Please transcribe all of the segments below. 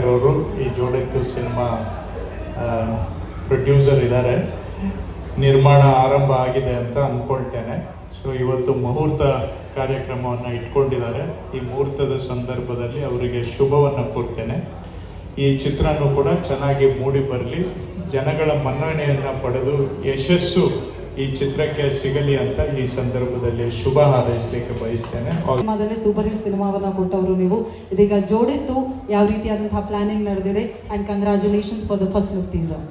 ಅವರು ಈ ಜೋಡೆತ್ತು cinema producer ಇದ್ದಾರೆ. ನಿರ್ಮಾಣ ಆರಂಭ ಆಗಿದೆ ಅಂತ ಅಂದ್ಕೊಳ್ತೇನೆ ಸೊ ಇವತ್ತು ಮುಹೂರ್ತ ಕಾರ್ಯಕ್ರಮವನ್ನು ಇಟ್ಕೊಂಡಿದ್ದಾರೆ. ಈ ಮುಹೂರ್ತದ ಸಂದರ್ಭದಲ್ಲಿ ಅವರಿಗೆ ಶುಭವನ್ನು ಕೊಡ್ತೇನೆ ಈ ಚಿತ್ರನೂ ಕೂಡ ಚೆನ್ನಾಗಿ ಮೂಡಿ ಬರಲಿ. ಜನಗಳ ಮನ್ನಣೆಯನ್ನು ಪಡೆದು ಯಶಸ್ಸು ಈ ಚಿತ್ರಕ್ಕೆ ಸಿಗಲಿ ಅಂತ ಈ ಸಂದರ್ಭದಲ್ಲಿ ಶುಭ ಹಾರೈಸಲಿಕ್ಕೆ ಬಯಸ್ತೇನೆ. ಸಿನಿಮಾದಲ್ಲಿ ಸೂಪರ್ ಹಿಟ್ ಸಿನಿಮಾವನ್ನ ಕೊಟ್ಟವರು ನೀವು. ಇದೀಗ ಜೋಡಿತ್ತು ಯಾವ ರೀತಿಯಾದಂತಹ ಪ್ಲಾನಿಂಗ್ ನಡೆದಿದೆ and congratulations for the first look teaser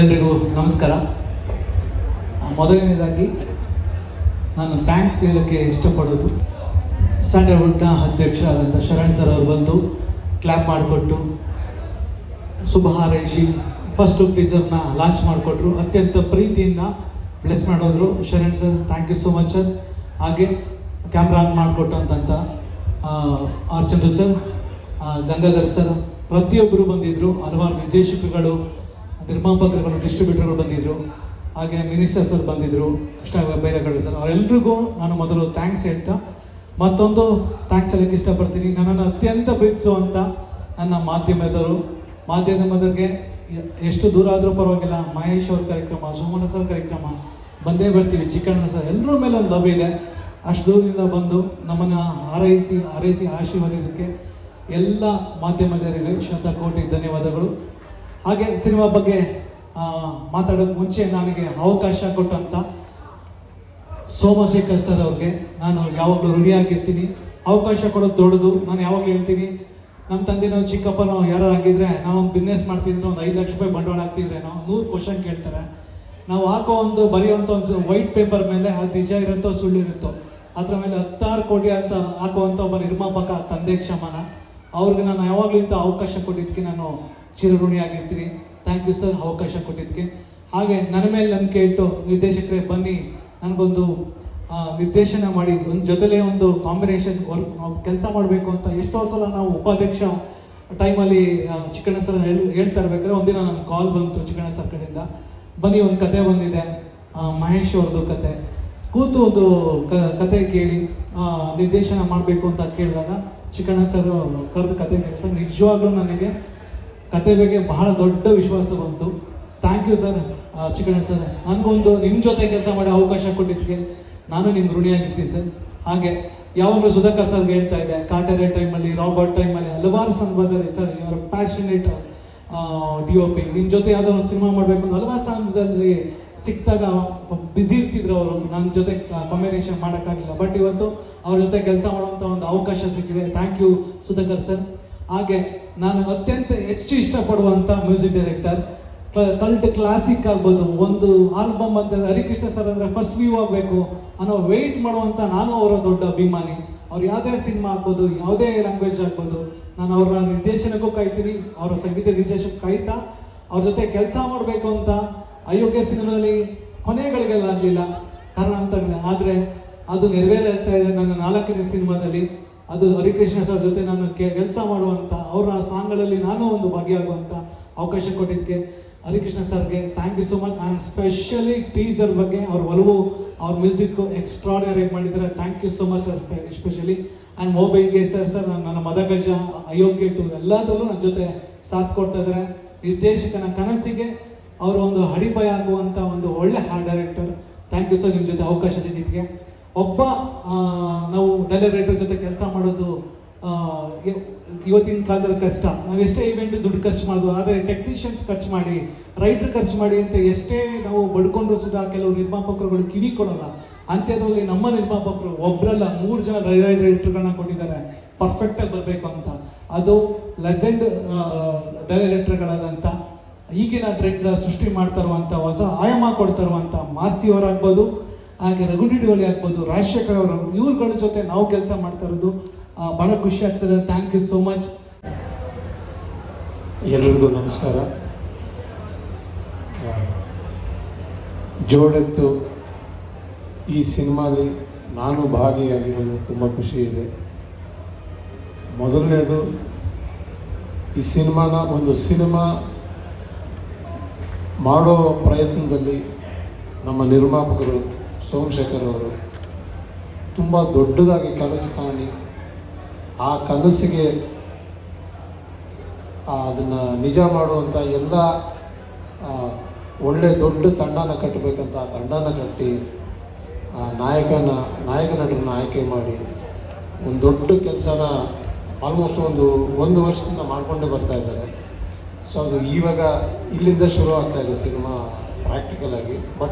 ಎಲ್ರಿಗೂ ನಮಸ್ಕಾರ. ಮೊದಲನೇದಾಗಿ ನಾನು ಥ್ಯಾಂಕ್ಸ್ ಹೇಳೋಕ್ಕೆ ಇಷ್ಟಪಡೋದು. ಸ್ಯಾಂಡಲ್ವುಡ್ನ ಅಧ್ಯಕ್ಷ ಆದಂಥ ಶರಣ್ ಸರ್ ಅವರು ಬಂದು ಕ್ಲ್ಯಾಪ್ ಮಾಡಿಕೊಟ್ಟು ಶುಭ ಹಾರೈಸಿ ಫಸ್ಟ್ ಟೀಸರ್ನ ಲಾಂಚ್ ಮಾಡಿಕೊಟ್ರು. ಅತ್ಯಂತ ಪ್ರೀತಿಯಿಂದ bless ಮಾಡೋದ್ರು. Sharan sir thank you so much sir ಹಾಗೆ ಕ್ಯಾಮ್ರಾ ಆನ್ ಮಾಡಿಕೊಟ್ಟಂತ ಅರ್ಚಂದ್ರ ಚಂದ್ರು ಸರ್ ಗಂಗಾಧರ್ ಸರ್ ಪ್ರತಿಯೊಬ್ಬರು ಬಂದಿದ್ದರು ಹಲವಾರು ನಿರ್ದೇಶಕಗಳು ನಿರ್ಮಾಪಕರುಗಳು ಡಿಸ್ಟ್ರಿಬ್ಯೂಟರ್ಗಳು ಬಂದಿದ್ರು. ಹಾಗೆ ಮಿನಿಸ್ಟರ್ ಸರ್ ಬಂದಿದ್ರು. ಕೃಷ್ಣ ಸರ್ ಅವರೆಲ್ಲರಿಗೂ ನಾನು ಮೊದಲು ಥ್ಯಾಂಕ್ಸ್ ಹೇಳ್ತಾ ಮತ್ತೊಂದು ಥ್ಯಾಂಕ್ಸ್ ಹೇಳಕ್ಕೆ ಇಷ್ಟಪಡ್ತೀನಿ. ನನ್ನನ್ನು ಅತ್ಯಂತ ಪ್ರೀತಿಸುವಂಥ ನನ್ನ ಮಾಧ್ಯಮದವರು. ಮಾಧ್ಯಮದವರಿಗೆ ಎಷ್ಟು ದೂರ ಆದರೂ ಪರವಾಗಿಲ್ಲ. ಮಹೇಶ್ ಅವ್ರ ಕಾರ್ಯಕ್ರಮ, ಸುಮನ ಸರ್ ಕಾರ್ಯಕ್ರಮ, ಬಂದೇ ಬರ್ತೀವಿ. ಚಿಕ್ಕಣ್ಣ ಸರ್ ಎಲ್ಲರ ಮೇಲೆ ಒಂದು ಲಭ್ಯ ಇದೆ. ಅಷ್ಟು ದೂರದಿಂದ ಬಂದು ನಮ್ಮನ್ನು ಹಾರೈಸಿ ಹಾರೈಸಿ, ಆಶೀರ್ವದಿಸೋಕ್ಕೆ ಎಲ್ಲ ಮಾಧ್ಯಮದವರಿಗೆ ಶತಕೋಟಿ ಧನ್ಯವಾದಗಳು. ಹಾಗೆ ಸಿನಿಮಾ ಬಗ್ಗೆ ಮಾತಾಡೋಕ್ಕೆ ಮಾತಾಡೋಕೆ ಮುಂಚೆ ನನಗೆ ಅವಕಾಶ ಕೊಟ್ಟಂತ ಸೋಮಶೇಖರ್ ಸರ್ ಅವ್ರಿಗೆ ನಾನು ಯಾವಾಗಲೂ ಋಣಿಯಾಗಿರ್ತೀನಿ ಅವಕಾಶ ಕೊಡೋದು ದೊಡ್ಡದು. ನಾನು ಯಾವಾಗಲೂ ಹೇಳ್ತೀನಿ ನಮ್ಮ ತಂದೆ ನಾವು ಚಿಕ್ಕಪ್ಪನೋ ಯಾರು ಆಗಿದ್ರೆ ನಾವು ಬಿಸ್ನೆಸ್ ಮಾಡ್ತಿದ್ರೆ ಒಂದು ಐದು ಲಕ್ಷ ರೂಪಾಯಿ ಬಂಡವಾಳ ಹಾಕ್ತಿದ್ರೆ ನಾವು ನೂರು ಕ್ವಶನ್ ಕೇಳ್ತಾರೆ. ನಾವು ಹಾಕೋ ಒಂದು ಬರೆಯುವಂಥ ಒಂದು ವೈಟ್ ಪೇಪರ್ ಮೇಲೆ ಅದು ನಿಜ ಇರುತ್ತೋ ಸುಳ್ಳು ಇರುತ್ತೋ, ಅದರ ಮೇಲೆ ಹತ್ತಾರು ಕೋಟಿ ಅಂತ ಹಾಕುವಂಥ ಒಬ್ಬ ನಿರ್ಮಾಪಕ ತಂದೆ ಕ್ಷಮನ. ಅವ್ರಿಗೆ ನಾನು ಯಾವಾಗಲೂ ಇಂಥ ಅವಕಾಶ ಕೊಟ್ಟಿದ್ದಕ್ಕೆ ನಾನು ಚಿರಋಣಿಯಾಗಿರ್ತೀನಿ ಥ್ಯಾಂಕ್ ಯು ಸರ್ ಅವಕಾಶ ಕೊಟ್ಟಿದ್ದಕ್ಕೆ. ಹಾಗೆ ನನ್ನ ಮೇಲೆ ನಂಬಿಕೆ ಇಟ್ಟು ನಿರ್ದೇಶಕರೇ ಬನ್ನಿ. ನನಗೊಂದು ನಿರ್ದೇಶನ ಮಾಡಿ, ಒಂದು ಜೊತೆಲೇ ಒಂದು ಕಾಂಬಿನೇಷನ್ ಕೆಲಸ ಮಾಡಬೇಕು ಅಂತ ಎಷ್ಟೋ ಸಲ ನಾವು ಉಪಾಧ್ಯಕ್ಷ ಟೈಮಲ್ಲಿ ಚಿಕ್ಕಣ್ಣ ಸರ್ ಹೇಳಿ, ಹೇಳ್ತಾ ಇರ್ಬೇಕಾದ್ರೆ ಒಂದಿನ ನನ್ನ ಕಾಲ್ ಬಂತು ಚಿಕ್ಕಣ್ಣ ಸರ್ ಕಡೆಯಿಂದ. ಬನ್ನಿ, ಒಂದು ಕತೆ ಬಂದಿದೆ. ಮಹೇಶ್ ಅವ್ರದ್ದು ಕತೆ. ಕೂತು ಒಂದು ಕತೆ ಕೇಳಿ ನಿರ್ದೇಶನ ಮಾಡಬೇಕು ಅಂತ ಕೇಳಿದಾಗ ಚಿಕ್ಕಣ್ಣ ಸರ್ ಕರೆದು ಕತೆ ಕೇಳಿ, ಸರ್, ನಿಜವಾಗ್ಲೂ ನನಗೆ ಕತೆ ಬಗ್ಗೆ ಬಹಳ ದೊಡ್ಡ ವಿಶ್ವಾಸ ಬಂತು. Thank you sir Chikkanna sir, ನನಗೊಂದು ನಿಮ್ಮ ಜೊತೆ ಕೆಲಸ ಮಾಡೋ ಅವಕಾಶ ಕೊಟ್ಟಿದ್ದಕ್ಕೆ ನಾನು ನಿಮ್ಗೆ ಋಣಿಯಾಗಿರ್ತೀನಿ ಸರ್. ಹಾಗೆ ಯಾವಾಗಲೂ ಸುಧಾಕರ್ ಸರ್ ಹೇಳ್ತಾ ಇದ್ದೆ, ಕಾಟರೆ ಟೈಮಲ್ಲಿ ರಾಬರ್ಟ್ ಟೈಮಲ್ಲಿ ಹಲವಾರು ಸಂದರ್ಭದಲ್ಲಿ ಸರ್ ಇವರ ಪ್ಯಾಷನೇಟ್ ಡಿ ಒ ಪಿ ನಿಮ್ಮ ಜೊತೆ ಯಾವುದೋ ಒಂದು ಸಿನಿಮಾ ಮಾಡಬೇಕು ಅಂತ ಹಲವಾರು ಸಂದರ್ಭದಲ್ಲಿ ಸಿಕ್ಕಿದಾಗ ಬ್ಯುಸಿ ಇರ್ತಿದ್ರು ಅವರು. ನನ್ನ ಜೊತೆ ಕಾಂಬಿನೇಷನ್ ಮಾಡೋಕ್ಕಾಗಿಲ್ಲ ಬಟ್ ಇವತ್ತು ಅವ್ರ ಜೊತೆ ಕೆಲಸ ಮಾಡುವಂಥ ಒಂದು ಅವಕಾಶ ಸಿಕ್ಕಿದೆ. Thank you Sudhakar sir. ಹಾಗೆ ನಾನು ಅತ್ಯಂತ ಹೆಚ್ಚು ಇಷ್ಟಪಡುವಂಥ ಮ್ಯೂಸಿಕ್ ಡೈರೆಕ್ಟರ್ ಕಲ್ಟ್ ಕ್ಲಾಸಿಕ್ ಆಗ್ಬೋದು. ಒಂದು ಆಲ್ಬಮ್ ಅಂತ ಹರಿಕೃಷ್ಣ ಸರ್ ಅಂದರೆ ಫಸ್ಟ್ ವ್ಯೂ ಆಗಬೇಕು. ಅನ್ನೋ ವೆಯ್ಟ್ ಮಾಡುವಂಥ ನಾನು ಅವರ ದೊಡ್ಡ ಅಭಿಮಾನಿ. ಅವ್ರು ಯಾವುದೇ ಸಿನಿಮಾ ಆಗ್ಬೋದು, ಯಾವುದೇ ಲ್ಯಾಂಗ್ವೇಜ್ ಆಗ್ಬೋದು, ನಾನು ಅವರ ನಿರ್ದೇಶನಕ್ಕೂ ಕಾಯ್ತೀನಿ, ಅವರ ಸಂಗೀತ ನಿರ್ದೇಶನಕ್ಕೂ ಕಾಯ್ತಾ, ಅವ್ರ ಜೊತೆ ಕೆಲಸ ಮಾಡಬೇಕು ಅಂತ ಅಯೋಗ್ಯ ಸಿನಿಮಾದಲ್ಲಿ ಕೊನೆಗಳಿಗೆಲ್ಲ ಆಗಲಿಲ್ಲ. ಕಾರಣಾಂತರಗಳಿಲ್ಲ ಆದರೆ ಅದು ನೆರವೇರುತ್ತಾ ಇದೆ ನನ್ನ ನಾಲ್ಕನೇ ಸಿನಿಮಾದಲ್ಲಿ. ಅದು ಹರಿಕೃಷ್ಣ ಸರ್ ಜೊತೆ ನಾನು ಕೆಲಸ ಮಾಡುವಂಥ ಅವರ ಸಾಂಗ್ಗಳಲ್ಲಿ ನಾನು ಒಂದು ಭಾಗಿಯಾಗುವಂಥ ಅವಕಾಶ ಕೊಟ್ಟಿದ್ದಕ್ಕೆ ಹರಿಕೃಷ್ಣ ಸರ್ಗೆ thank you so much and specially teaser ಬಗ್ಗೆ ಅವ್ರ ಒಲವು, ಅವ್ರ ಮ್ಯೂಸಿಕ್ ಎಕ್ಸ್ಟ್ರಾಡನರಿ ಮಾಡಿದ್ದಾರೆ. Thank you so much sir especially and ಮೊಬೈಲ್ಗೆ ಸರ್ ಸರ್ ನನ್ನ ಮದಗಜ ಅಯೋಗ್ಯ ಟು ಎಲ್ಲದರಲ್ಲೂ ನನ್ನ ಜೊತೆ ಸಾಥ್ ಕೊಡ್ತಾ ಇದ್ದಾರೆ. ನಿರ್ದೇಶಕನ ಕನಸಿಗೆ ಅವರ ಒಂದು ಹಡಿಪಾಯ ಆಗುವಂಥ ಒಂದು ಒಳ್ಳೆ heart director thank you sir ನಿಮ್ಮ ಜೊತೆ ಅವಕಾಶ ಸಿಕ್ಕಿದ್ದಕ್ಕೆ. ಒಬ್ಬ ನಾವು ಡೈರೆಕ್ಟರ್ ಜೊತೆ ಕೆಲಸ ಮಾಡೋದು ಇವತ್ತಿನ ಕಾಲದಲ್ಲಿ ಕಷ್ಟ. ನಾವು ಎಷ್ಟೇ ಇವೆಂಟ್ ದುಡ್ಡು ಖರ್ಚು ಮಾಡೋದು ಆದರೆ ಟೆಕ್ನಿಷಿಯನ್ಸ್ ಖರ್ಚು ಮಾಡಿ ರೈಟರ್ ಖರ್ಚು ಮಾಡಿ ಅಂತ ಎಷ್ಟೇ ನಾವು ಬಡ್ಕೊಂಡ್ರು ಸುಧಾ ಕೆಲವು ನಿರ್ಮಾಪಕರುಗಳು ಕಿವಿ ಕೊಡೋಲ್ಲ. ಅಂತ್ಯದಲ್ಲಿ ನಮ್ಮ ನಿರ್ಮಾಪಕರು ಒಬ್ರಲ್ಲ, ಮೂರು ಜನ ಡೈರೆಕ್ಟರ್ಗಳನ್ನ ಕೊಟ್ಟಿದ್ದಾರೆ. ಪರ್ಫೆಕ್ಟಾಗಿ ಬರಬೇಕು ಅಂತ. ಅದು ಲೆಜೆಂಡ್ ಡೈರೆಕ್ಟರ್ಗಳಾದಂಥ ಈಗಿನ ಟ್ರೆಂಡ್ ಸೃಷ್ಟಿ ಮಾಡ್ತಾರುವಂಥ ಹೊಸ ಆಯಾಮ ಕೊಡ್ತಾರುವಂಥ ಮಾಸ್ತಿಯವರಾಗ್ಬೋದು ಹಾಗೆ ರಘುನಿಡಿವಳಿ ಆಗ್ಬೋದು, ರಾಜಶೇಖರ್ ಅವರು ಇವ್ರುಗಳ ಜೊತೆ ನಾವು ಕೆಲಸ ಮಾಡ್ತಾ ಇರೋದು ಬಹಳ ಖುಷಿ ಆಗ್ತದೆ. ಥ್ಯಾಂಕ್ ಯು ಸೋ ಮಚ್ ಎಲ್ರಿಗೂ ನಮಸ್ಕಾರ. ಜೋಡೆತ್ತು ಈ ಸಿನಿಮಾಲಿ ನಾನು ಭಾಗಿಯಾಗಿರೋದು ತುಂಬ ಖುಷಿ ಇದೆ. ಮೊದಲನೇದು, ಈ ಸಿನಿಮಾನ ಒಂದು ಸಿನಿಮಾ ಮಾಡೋ ಪ್ರಯತ್ನದಲ್ಲಿ ನಮ್ಮ ನಿರ್ಮಾಪಕರು ಸೋಮಶೇಖರ್ ಅವರು ತುಂಬ ದೊಡ್ಡದಾಗಿ ಕನಸು ಕಾಣಿ ಆ ಕನಸಿಗೆ ಅದನ್ನು ನಿಜ ಮಾಡುವಂಥ ಎಲ್ಲ ಒಳ್ಳೆ ದೊಡ್ಡ ತಂಡನ ಕಟ್ಟಬೇಕಂತ ಆ ತಂಡನ ಕಟ್ಟಿ, ಆ ನಾಯಕನ, ನಾಯಕ ನಟರನ್ನ ಆಯ್ಕೆ ಮಾಡಿ ಒಂದು ದೊಡ್ಡ ಕೆಲಸನ ಆಲ್ಮೋಸ್ಟ್ ಒಂದು ಒಂದು ವರ್ಷದಿಂದ ಮಾಡಿಕೊಂಡೇ ಬರ್ತಾ ಇದ್ದಾರೆ. ಸೊ ಅದು ಇವಾಗ ಇಲ್ಲಿಂದ ಶುರು ಆಗ್ತಾ ಇದೆ ಸಿನಿಮಾ ಪ್ರಾಕ್ಟಿಕಲ್ ಆಗಿ. ಬಟ್